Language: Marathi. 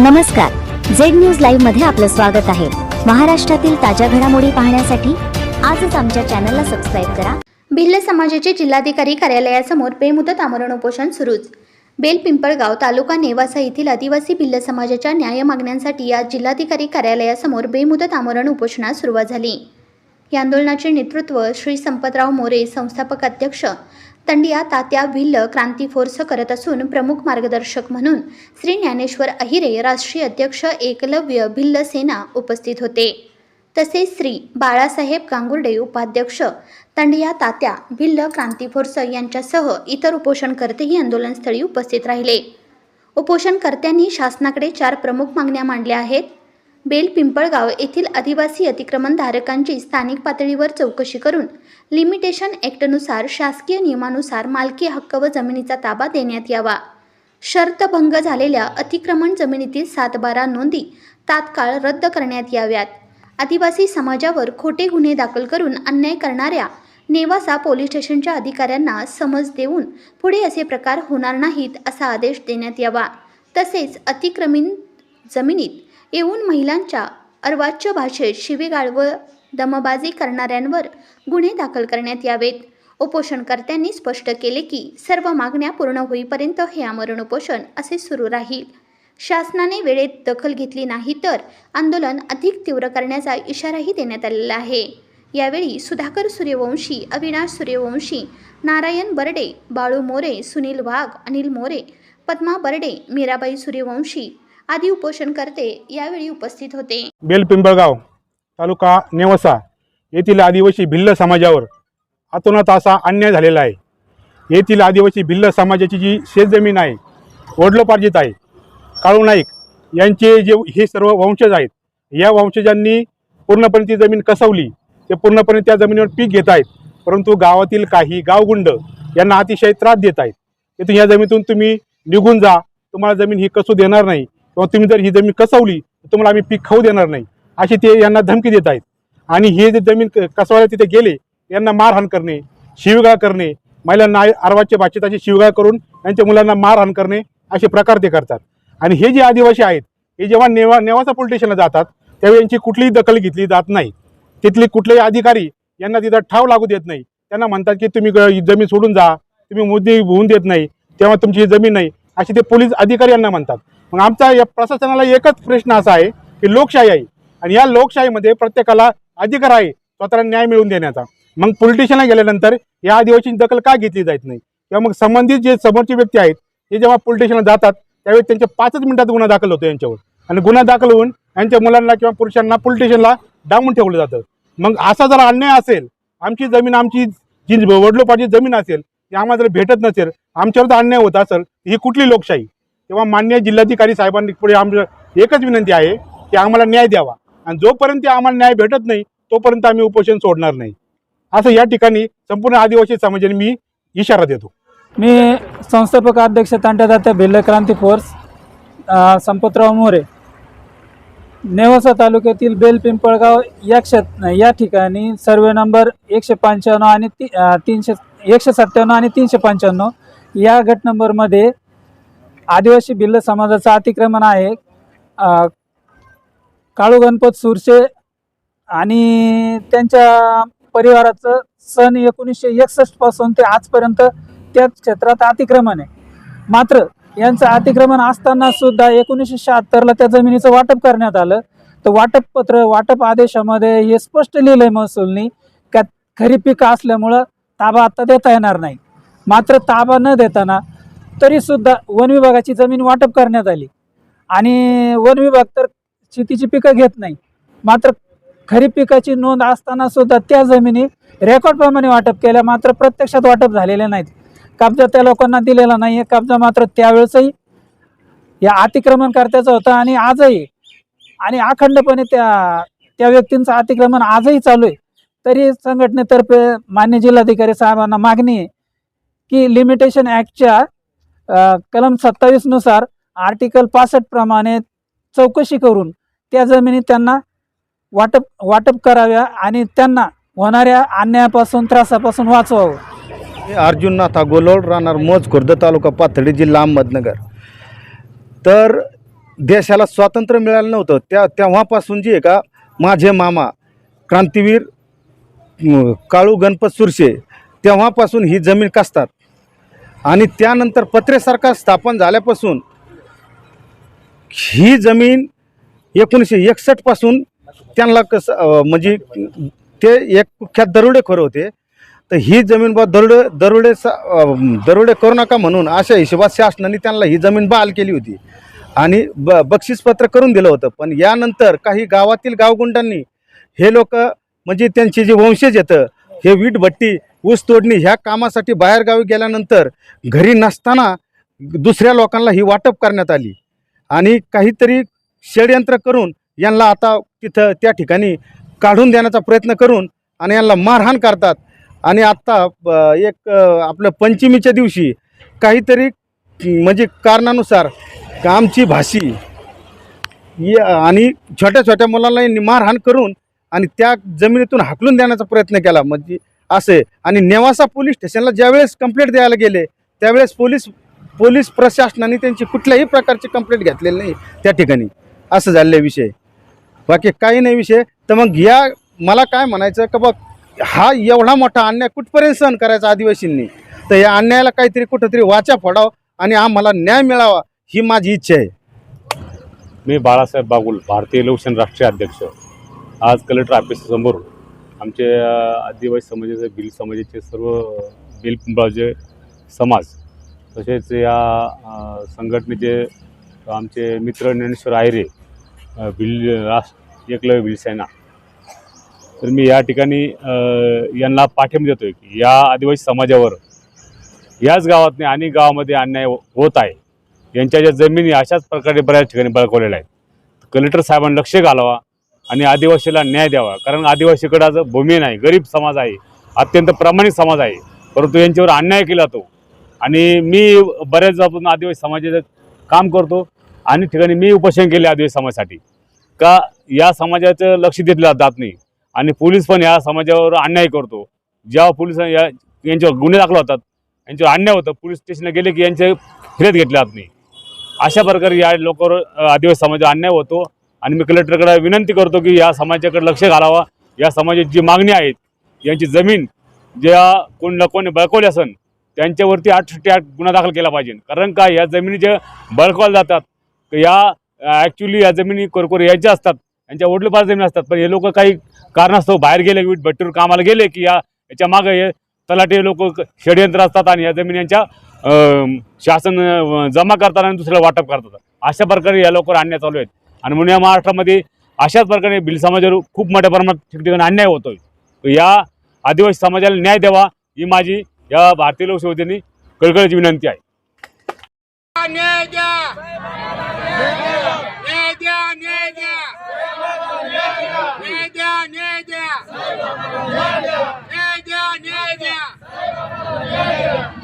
नमस्कार. झेड न्यूज लाईव्हमध्ये आपलं स्वागत आहे. महाराष्ट्रातील ताज्या घडामोडी पाहण्यासाठी आजच आमच्या चॅनलला सबस्क्राईब करा. भिल्ल समाजाचे जिल्हाधिकारी कार्यालयासमोर बेमुदत आमरण उपोषण सुरूच. बेल पिंपळगाव तालुका नेवासा येथील आदिवासी भिल्ल समाजाच्या न्याय मागण्यांसाठी आज जिल्हाधिकारी कार्यालयासमोर बेमुदत आमरण उपोषणास सुरुवात झाली. या आंदोलनाचे नेतृत्व श्री संपतराव मोरे संस्थापक अध्यक्ष तंडिया तात्या भिल्ल क्रांती फोर्स करत असून प्रमुख मार्गदर्शक म्हणून श्री ज्ञानेश्वर अहिरे राष्ट्रीय अध्यक्ष एकलव्य भिल्ल सेना उपस्थित होते. तसेच श्री बाळासाहेब गांगुर्डे उपाध्यक्ष तंडिया तात्या भिल्ल क्रांती फोर्स यांच्यासह इतर उपोषणकर्तेही आंदोलनस्थळी उपस्थित राहिले. उपोषणकर्त्यांनी शासनाकडे चार प्रमुख मागण्या मांडल्या आहेत. बेल पिंपळगाव येथील आदिवासी अतिक्रमणधारकांची स्थानिक पातळीवर चौकशी करून लिमिटेशन ॲक्टनुसार शासकीय नियमानुसार मालकी हक्क व जमिनीचा ताबा देण्यात यावा. शर्तभंग झालेल्या अतिक्रमण जमिनीतील सात बारा नोंदी तात्काळ रद्द करण्यात याव्यात. आदिवासी समाजावर खोटे गुन्हे दाखल करून अन्याय करणाऱ्या नेवासा पोलीस स्टेशनच्या अधिकाऱ्यांना समज देऊन पुढे असे प्रकार होणार नाहीत असा आदेश देण्यात यावा. तसेच अतिक्रमित जमिनीत येऊन महिलांच्या अर्वाच्य भाषेत शिवेगाळ व दमबाजी करणाऱ्यांवर गुन्हे दाखल करण्यात यावेत. उपोषणकर्त्यांनी स्पष्ट केले की सर्व मागण्या पूर्ण होईपर्यंत हे आमरण उपोषण असे सुरू राहील. शासनाने वेळेत दखल घेतली नाही तर आंदोलन अधिक तीव्र करण्याचा इशाराही देण्यात आलेला आहे. यावेळी सुधाकर सूर्यवंशी अविनाश सूर्यवंशी नारायण बर्डे बाळू मोरे सुनील वाघ अनिल मोरे पद्मा बर्डे मीराबाई सूर्यवंशी आदी उपोषणकर्ते यावेळी उपस्थित होते. बेलपिंबळगाव तालुका नेवसा येथील आदिवासी भिल्ल समाजावर अतोनात असा अन्याय झालेला आहे. येथील आदिवासी भिल्ल समाजाची जी शेतजमीन आहे वडलोपार्जित आहे काळू नाईक यांचे जे हे सर्व वंशज आहेत या वंशजांनी पूर्णपणे ती जमीन कसवली ते पूर्णपणे त्या जमिनीवर पीक घेत आहेत परंतु गावातील काही गावगुंड यांना अतिशय त्रास देत आहेत. तिथून या जमिनीतून तुम्ही निघून जा तुम्हाला जमीन ही कसू देणार नाही. किंवा तुम्ही जर ही जमीन कसवली तर तुम्हाला आम्ही पीक खाऊ देणार नाही. अशी ते यांना धमकी देत आहेत. आणि हे जे जमीन क- कसवायला तिथे गेले यांना मारहाण करणे शिवगाळ करणे महिलांना अर्वाच्या भाषेत अशी शिवगाळ करून यांच्या मुलांना मारहाण करणे असे प्रकार ते करतात. आणि हे जे आदिवासी आहेत हे जेव्हा नेवा नेवासा पोलीस स्टेशनला जातात त्यावेळी यांची कुठलीही दखल घेतली जात नाही. तिथले कुठलेही अधिकारी यांना तिथं ठाव लागू देत नाही. त्यांना म्हणतात की तुम्ही ग- जमीन सोडून जा. तुम्ही मुद्दे होऊन देत नाही. तेव्हा तुमची ही जमीन नाही. असे ते पोलीस अधिकारी यांना म्हणतात. मग आमचा या प्रशासनाला एकच प्रश्न असा आहे की लोकशाही आहे. आणि या लोकशाहीमध्ये प्रत्येकाला अधिकार आहे स्वतःला न्याय मिळवून देण्याचा. मग पोलिटिशियनला गेल्यानंतर या आदिवासींची दखल का घेतली जात नाही? किंवा मग संबंधित जे समोरचे व्यक्ती आहेत ते जेव्हा पोलिटिशियनला जातात त्यावेळी त्यांच्या पाचच मिनिटात गुन्हा दाखल होतो यांच्यावर. आणि गुन्हा दाखल होऊन यांच्या मुलांना किंवा पुरुषांना पोलिटिशियनला डांबून ठेवलं जातं. मग असा जर अन्याय असेल आमची जमीन आमची जी वडलोपाची जमीन असेल ती आम्हाला जर भेटत नसेल आमच्यावर जर अन्याय होत असेल ही कुठली लोकशाही? तेव्हा मान्य जिल्हाधिकारी साहेबांनी पुढे आमचं एकच विनंती आहे की आम्हाला न्याय द्यावा. आणि जोपर्यंत आम्हाला न्याय भेटत नाही तोपर्यंत आम्ही उपोषण सोडणार नाही. असं या ठिकाणी संपूर्ण आदिवासी समाजाने मी इशारा देतो. मी संस्थापक अध्यक्ष तांट्यादात्या भिल्ल क्रांती फोर्स संपतराव मोरे. नेवासा तालुक्यातील बेल पिंपळगाव या क्षेत या ठिकाणी सर्वे नंबर एकशे पंच्याण्णव आणि ती तीनशे एकशे सत्त्याण्णव आणि तीनशे पंच्याण्णव या गट नंबरमध्ये आदिवासी भिल्ल समाजाचं अतिक्रमण आहे. काळू गणपत सुरशे आणि त्यांच्या परिवाराचं सन एकोणीसशे एकसष्टपासून ते आजपर्यंत त्याच क्षेत्रात अतिक्रमण आहे. मात्र यांचं अतिक्रमण असताना सुद्धा एकोणीसशे शहात्तरला त्या जमिनीचं वाटप करण्यात आलं. तर वाटप पत्र वाटप आदेशामध्ये हे स्पष्ट लिहिलंय महसूलनी का खरी पिकं असल्यामुळं ताबा आता देता येणार नाही. मात्र ताबा न देताना तरीसुद्धा वन विभागाची जमीन वाटप करण्यात आली. आणि वन विभाग तर शेतीची पिकं घेत नाही. मात्र खरीप पिकाची नोंद असताना सुद्धा त्या जमिनी रेकॉर्डप्रमाणे वाटप केल्या मात्र प्रत्यक्षात वाटप झालेले नाहीत. कब्जा त्या लोकांना दिलेला नाही. आहे कब्जा मात्र त्यावेळेसही या अतिक्रमणकर्त्याचा होता आणि आजही आणि अखंडपणे त्या त्या व्यक्तींचं अतिक्रमण आजही चालू आहे. तरी संघटनेतर्फे मान्य जिल्हाधिकारी साहेबांना मागणी आहे की लिमिटेशन ॲक्टच्या कलम सत्तावीसनुसार आर्टिकल पासष्ट प्रमाणे चौकशी करून त्या जमिनी त्यांना वाटप वाटप कराव्या आणि त्यांना होणाऱ्या अन्यायापासून त्रासापासून वाचवावं. मी अर्जुन गोलोळ राहणार मोज खुर्द तालुका पाथडी जिल्हा अहमदनगर. तर देशाला स्वातंत्र्य मिळालं नव्हतं. त्या तेव्हापासून जी आहे का माझे मामा क्रांतीवीर काळू गणपत सुरशे तेव्हापासून ही जमीन कसतात? आणि त्यानंतर पत्रे सरकार स्थापन झाल्यापासून ही जमीन एकोणीसशे एकसष्टपासून त्यांना कसं म्हणजे ते एक कुख्यात दरोडेखोर होते. तर ही जमीन बा दरोडे दरोडे दरोडे करू नका म्हणून अशा हिशोबात शासनाने त्यांना ही जमीन बहाल केली होती. आणि ब बक्षीसपत्र करून दिलं होतं. पण यानंतर काही गावातील गावगुंडांनी हे लोक म्हणजे त्यांचे जे वंशज येतं हे वीटभट्टी ऊस तोडणी ह्या कामासाठी बाहेरगावी गेल्यानंतर घरी नसताना दुसऱ्या लोकांना ही वाटप करण्यात आली. आणि काहीतरी षडयंत्र करून यांना आता तिथं त्या ठिकाणी काढून देण्याचा प्रयत्न करून आणि यांना मारहाण करतात. आणि आत्ता एक आपलं पंचमीच्या दिवशी काहीतरी म्हणजे कारणानुसार आमची भाषी आणि छोट्या छोट्या मुलांना यांनी मारहाण करून आणि त्या जमिनीतून हाकलून देण्याचा प्रयत्न केला. म्हणजे असे. आणि नेवासा पोलीस स्टेशनला ज्यावेळेस कंप्लेंट द्यायला गेले त्यावेळेस पोलीस पोलीस प्रशासनाने त्यांची कुठल्याही प्रकारची कंप्लेंट घेतलेली नाही त्या ठिकाणी. असं झालेलं विषय. बाकी काही नाही विषय. तर मग या मला काय म्हणायचं का बघ हा एवढा मोठा अन्याय कुठपर्यंत सहन करायचा आदिवासींनी? तर या अन्यायाला काहीतरी कुठंतरी वाचा फोडावं आणि आम्हाला न्याय मिळावा ही माझी इच्छा आहे. मी बाळासाहेब बागुल भारतीय लोकशाही राष्ट्रीय अध्यक्ष. आज कलेक्टर ऑफिससमोर आमचे आदिवासी समाजाचे भिल समाजाचे सर्व भिल पिंपळाचे समाज तसेच या संघटनेचे आमचे मित्र ज्ञानेश्वर आयरे बिल भिल राष्ट्र एकलव्य बिलसेना तर मी या ठिकाणी यांना पाठिंबा देतोय की या आदिवासी समाजावर याच गावात आणि अनेक गावामध्ये अन्याय होत आहे. यांच्या ज्या जमिनी अशाच प्रकारे बऱ्याच ठिकाणी बळकवलेल्या आहेत. कलेक्टर साहेबांनी लक्ष घालावा. आणि आदिवासीला न्याय द्यावा. कारण आदिवासीकडे आज भूमी नाही गरीब समाज आहे अत्यंत प्रामाणिक समाज आहे. परंतु यांच्यावर अन्याय केला तो. आणि मी बऱ्याच आदिवासी समाजाचं काम करतो आणि ठिकाणी मी उपोषण केले आदिवासी समाजासाठी. का या समाजाचं लक्ष दिलं जात नाही. आणि पोलीस पण या समाजावर अन्याय करतो. जेव्हा पोलीस या यांच्यावर गुन्हे दाखल होतात यांच्यावर अन्याय होतं पोलीस स्टेशनला गेले की यांचे फिरत घेतल्या जात नाही. अशा प्रकारे या लोकांवर आदिवासी समाजावर अन्याय होतो. आणि मी कलेक्टरकडे विनंती करतो की या समाजाकडे लक्ष घालावा. या समाजाची जी मागणी आहेत यांची जमीन ज्या कोण कोणी बळकवली असन त्यांच्यावरती आठ आठ गुन्हा दाखल केला पाहिजे. कारण का या जमिनी ज्या बळकवल्या जातात तर या ॲक्च्युली या जमिनी कोरकोर यांच्या असतात यांच्या वडलोपार जमीन असतात. पण हे लोक काही कारणास्तव बाहेर गेले वीट भट्टीवर कामाला गेले की या याच्या मागं हे तलाटे लोक षडयंत्र असतात आणि या जमिनी यांच्या शासन जमा करतात आणि दुसऱ्याला वाटप करतात. अशा प्रकारे या लोकांवर आणण्यात चालू आहेत. आणि म्हणून या महाराष्ट्रामध्ये अशाच प्रकारे बिल समाजावर खूप मोठ्या प्रमाणात ठिकठिकाणी अन्याय होतोय. या आदिवासी समाजाला न्याय द्यावा ही माझी या भारतीय लोकसेवतेने कळकळीची विनंती आहे. Yeah.